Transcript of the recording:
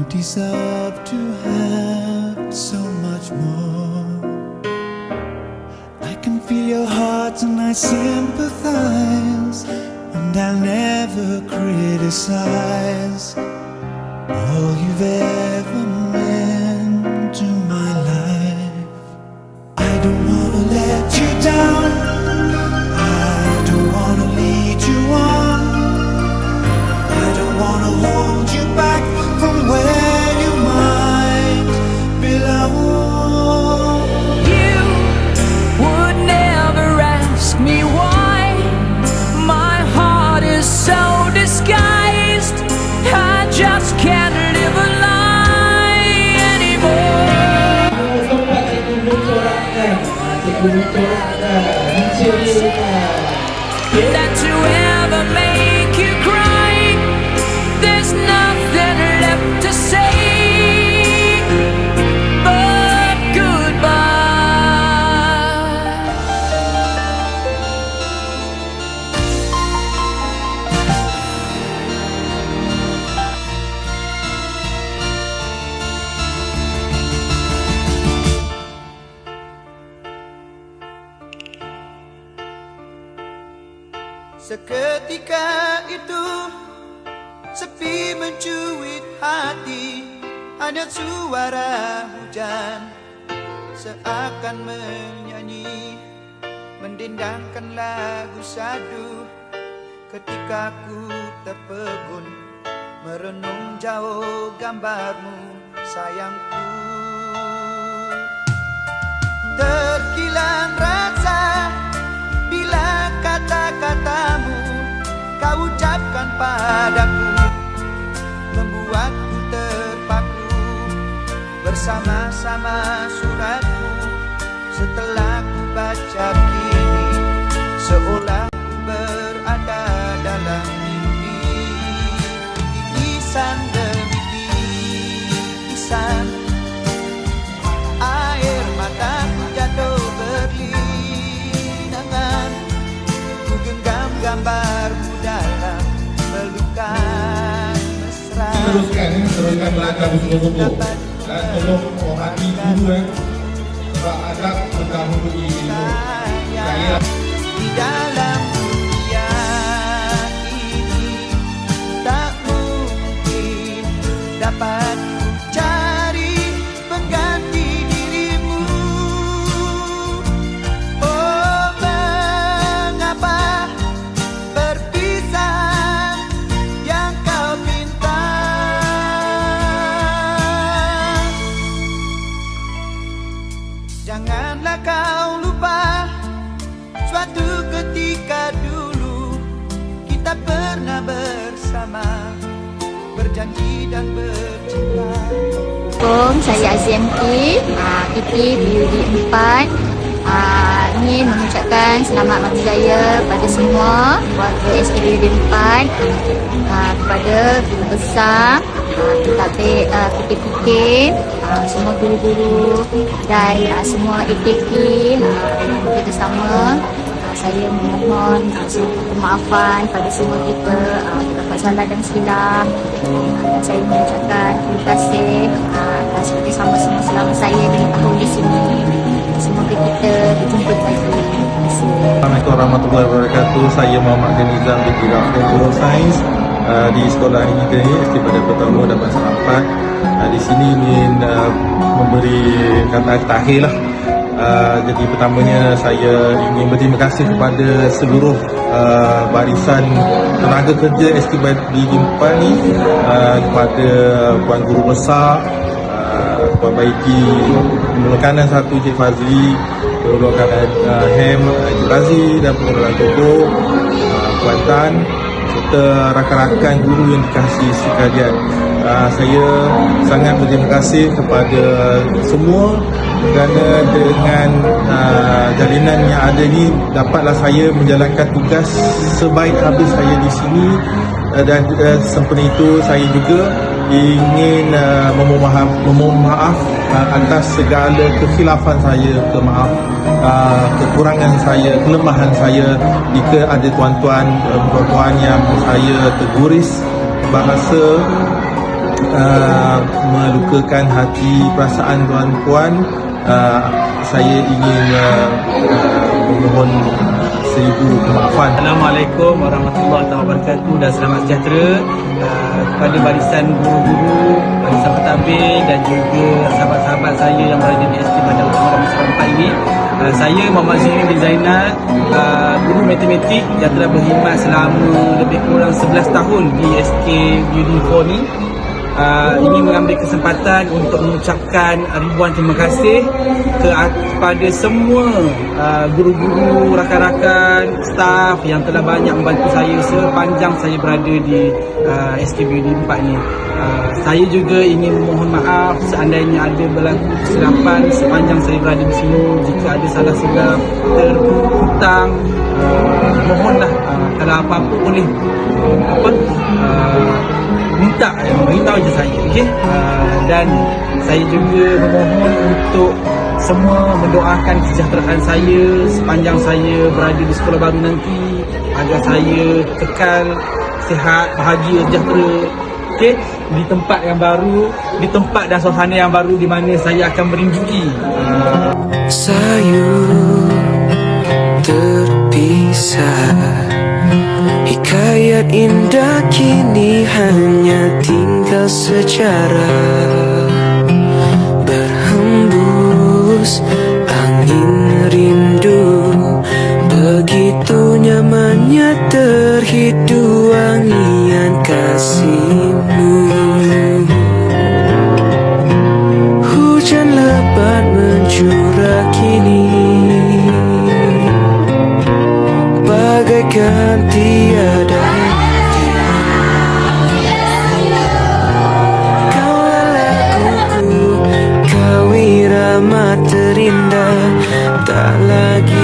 You deserve to have so much more. I can feel your heart and I sympathize, and I'll never criticize all you've ever คุณตุ๊ค่ะชื่ Seketika itu Sepi mencuit hati Hanya suara hujan. Seakan menyanyi Mendendangkan lagu sadu. Ketika ku terpegun Merenung jauh gambarmu Sayangku Bersama-sama suratmu Setelah ku baca kini Seolah ku berada dalam mimpi. Titisan demi titisan Air mataku jatuh berlinangan. Ku genggam gambarmu dalam pelukan mesra. Teruskan teruskan belajar bersungguh-sungguh dan tolong orang ibu yang berada mengganggu ibu. Berjanji dan bercinta Assalamualaikum, saya AZMK, uh, IP BUD 4. Uh, ingin mengucapkan selamat mati raya pada semua warga SPBUD 4 uh, kepada guru besar, uh, pentadbir uh, PKPK, uh, semua guru-guru dan semua uh, yang bekerjasama. Saya memohon uh, semua kemaafan pada semua kita uh, terdapat salah dan silap uh, dan saya mengucapkan terima kasih uh, atas bersama semua selama saya tahun di sini semoga kita berjumpa lagi Assalamualaikum warahmatullahi wabarakatuh. Saya Muhammad Ganizam di Gerakan Neuroscience uh, di sekolah ini ini pada pertama dapat. Uh, di sini ingin uh, memberi kata takhir lah. Uh, jadi pertamanya saya ingin berterima kasih kepada seluruh uh, barisan tenaga kerja ST di Limpan ni uh, kepada Puan Guru Besar Puan Baiki Pengeluaran satu Cik Fazli Pengeluaran uh, Hem Cik Razi dan pengeluaran Koko uh, Puan Tan serta rakan-rakan guru yang dikasihi sekalian uh, saya sangat berterima kasih kepada semua kerana dengan uh, jalinan yang ada ni dapatlah saya menjalankan tugas sebaik habis saya di sini. Uh, dan uh, sempena itu saya juga ingin uh, memohon maaf, memohon maaf uh, atas segala kekhilafan saya, kemaaf uh, kekurangan saya, kelemahan saya jika ada tuan-tuan uh, puan-puan yang saya teguris bahasa uh, melukakan hati perasaan tuan-puan uh, saya ingin uh, uh, memohon seribu kemaafan Assalamualaikum warahmatullahi wabarakatuh dan selamat sejahtera uh, kepada barisan guru-guru, barisan pentadbir dan juga sahabat-sahabat saya yang berada di SK Bandar Utama 4 ini. Uh, saya Muhammad Zuhri bin Zainal, uh, guru matematik yang telah berkhidmat selama lebih kurang 11 tahun di SK Uni 4 ni. Uh, ingin mengambil kesempatan untuk mengucapkan ribuan terima kasih ke, kepada semua uh, guru-guru, rakan-rakan, staf yang telah banyak membantu saya sepanjang saya berada di uh, SKBUD 4 ni. Uh, saya juga ingin memohon maaf seandainya ada berlaku kesilapan sepanjang saya berada di sini. Jika ada salah silap terhutang uh, mohonlah uh, kalau apa-apa boleh. Apa? Uh, minta eh, beritahu je saya okey? Uh, dan saya juga memohon untuk semua mendoakan kesejahteraan saya sepanjang saya berada di sekolah baru nanti agar saya kekal sihat bahagia sejahtera okey? Di tempat yang baru di tempat dan suasana yang baru di mana saya akan merinjui uh, sayur terpisah Hikayat indah kini hanya tinggal sejarah. Berhembus angin rindu Begitu nyamannya terhidu wangian kasihmu. Hujan lebat mencurah kini terindah Tak lagi